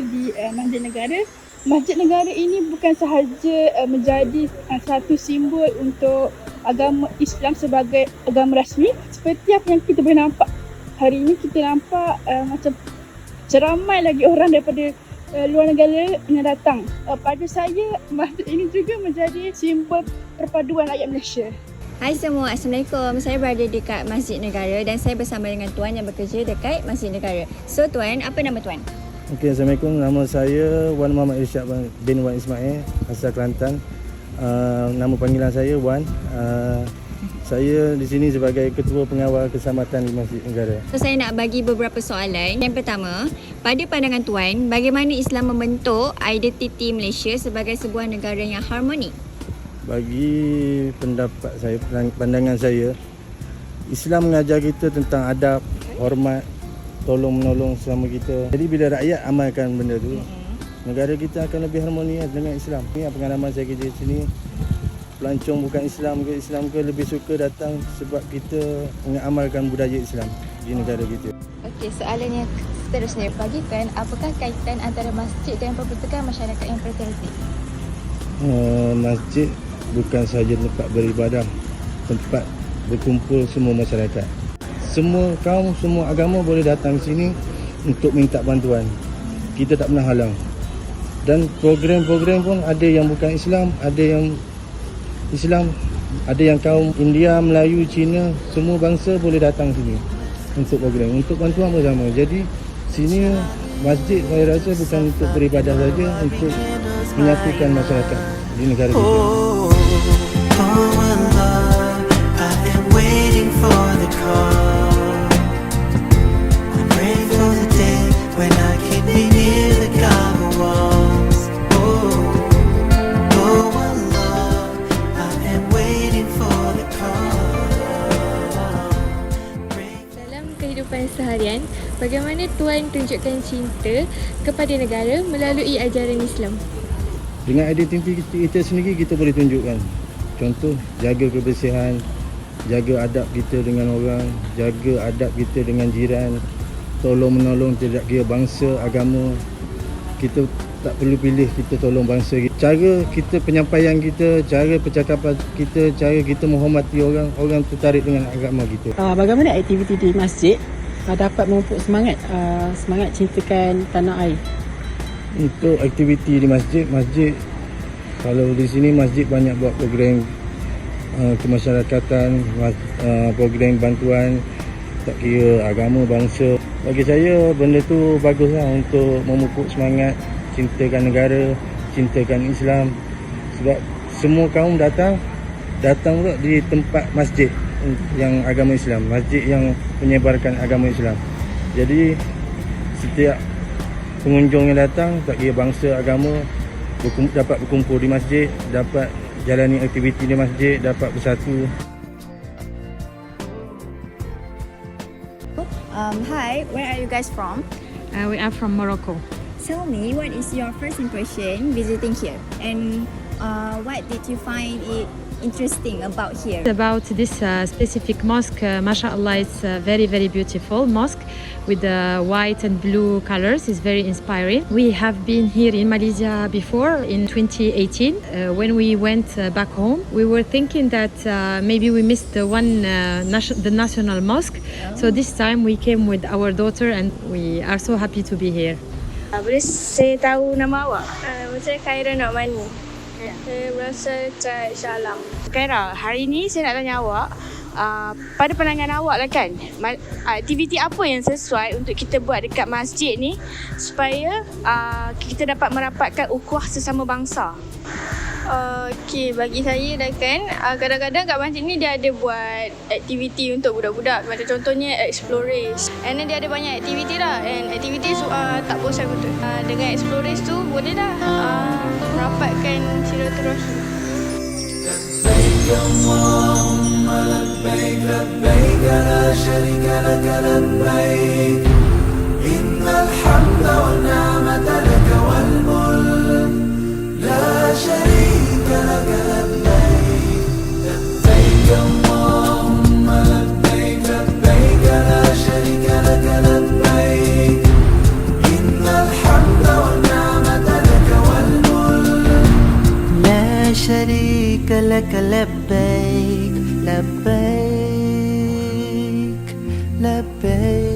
di uh, Masjid Negara. Masjid Negara ini bukan sahaja uh, menjadi uh, satu simbol untuk agama Islam sebagai agama rasmi seperti apa yang kita boleh nampak. Hari ini kita nampak uh, macam ceramai lagi orang daripada uh, luar negara yang datang. Uh, pada saya masjid ini juga menjadi simbol perpaduan rakyat Malaysia. Hai semua, Assalamualaikum. Saya berada dekat Masjid Negara dan saya bersama dengan Tuan yang bekerja dekat Masjid Negara. So Tuan, apa nama Tuan? Okey, Assalamualaikum. Nama saya Wan Muhammad Irsyad bin Wan Ismail, asal Kelantan. Uh, nama panggilan saya Wan. Uh, saya di sini sebagai Ketua Pengawal Keselamatan di Masjid Negara. So saya nak bagi beberapa soalan. Yang pertama, pada pandangan Tuan, bagaimana Islam membentuk identiti Malaysia sebagai sebuah negara yang harmoni? Bagi pendapat saya, pandangan saya, Islam mengajar kita tentang adab, hormat, tolong menolong selama kita. Jadi bila rakyat amalkan benda tu, negara kita akan lebih harmoni dengan Islam. Ini pengalaman saya kerja di sini. Pelancong bukan Islam ke Islam ke lebih suka datang sebab kita mengamalkan budaya Islam di negara kita. Okey, soalan yang seterusnya. Bagi Tuan, apakah kaitan antara masjid dan pembentukan masyarakat yang berkreatif? Uh, masjid bukan sahaja tempat beribadah, tempat berkumpul semua masyarakat. Semua kaum, semua agama boleh datang sini untuk minta bantuan. Kita tak pernah halang. Dan program-program pun ada yang bukan Islam, ada yang Islam, ada yang kaum India, Melayu, Cina, semua bangsa boleh datang sini untuk program, untuk bantuan bersama. Jadi sini masjid saya rasa bukan untuk beribadah saja, untuk menyatukan masyarakat di negara kita. Oh, oh, Allah, bagaimana Tuan tunjukkan cinta kepada negara melalui ajaran Islam? Dengan identiti kita, kita sendiri kita boleh tunjukkan. Contoh jaga kebersihan, jaga adab kita dengan orang, jaga adab kita dengan jiran, tolong menolong tidak kira bangsa, agama. Kita tak perlu pilih kita tolong bangsa kita. Cara kita penyampaian kita, cara percakapan kita, cara kita menghormati orang, orang tertarik dengan agama kita. Uh, bagaimana aktiviti di masjid uh, dapat memupuk semangat uh, semangat cintakan tanah air? Untuk aktiviti di masjid, masjid kalau di sini masjid banyak buat program uh, kemasyarakatan, mas, uh, program bantuan tak kira agama, bangsa. Bagi saya benda tu baguslah untuk memupuk semangat cintakan negara, cintakan Islam sebab semua kaum datang datang pula di tempat masjid yang agama Islam, masjid yang menyebarkan agama Islam. Jadi setiap pengunjung yang datang tak kira bangsa agama berkum, dapat berkumpul di masjid dapat jalani aktiviti di masjid dapat bersatu Um, hi, where are you guys from? Uh, we are from Morocco. Tell me, what is your first impression visiting here? And uh, what did you find it interesting about here? About this uh, specific mosque, uh, mashallah, it's a very, very beautiful mosque with the white and blue colors. It's very inspiring. We have been here in Malaysia before in 2018. Uh, when we went uh, back home, we were thinking that uh, maybe we missed the one, uh, nation- the national mosque. So this time we came with our daughter and we are so happy to be here. Uh, boleh saya tahu nama awak? Uh, saya Khaira Nokmani. Saya berasal kat Shah Alam. Hari ni saya nak tanya awak uh, pada pandangan awak lah kan ma- aktiviti apa yang sesuai untuk kita buat dekat masjid ni supaya uh, kita dapat merapatkan ukhuwah sesama bangsa. Uh, okay, bagi saya dah kan, uh, kadang-kadang kat masjid ni dia ada buat aktiviti untuk budak-budak. Macam contohnya Explorers. And then dia ada banyak aktiviti lah. And aktiviti uh, tak bosan betul. Uh, dengan Explorers tu boleh dah uh, merapatkan silaturahim. لبيك اللهم لبيك لبيك لا شريك لك لبيك شريك لك لبيك لبيك لبيك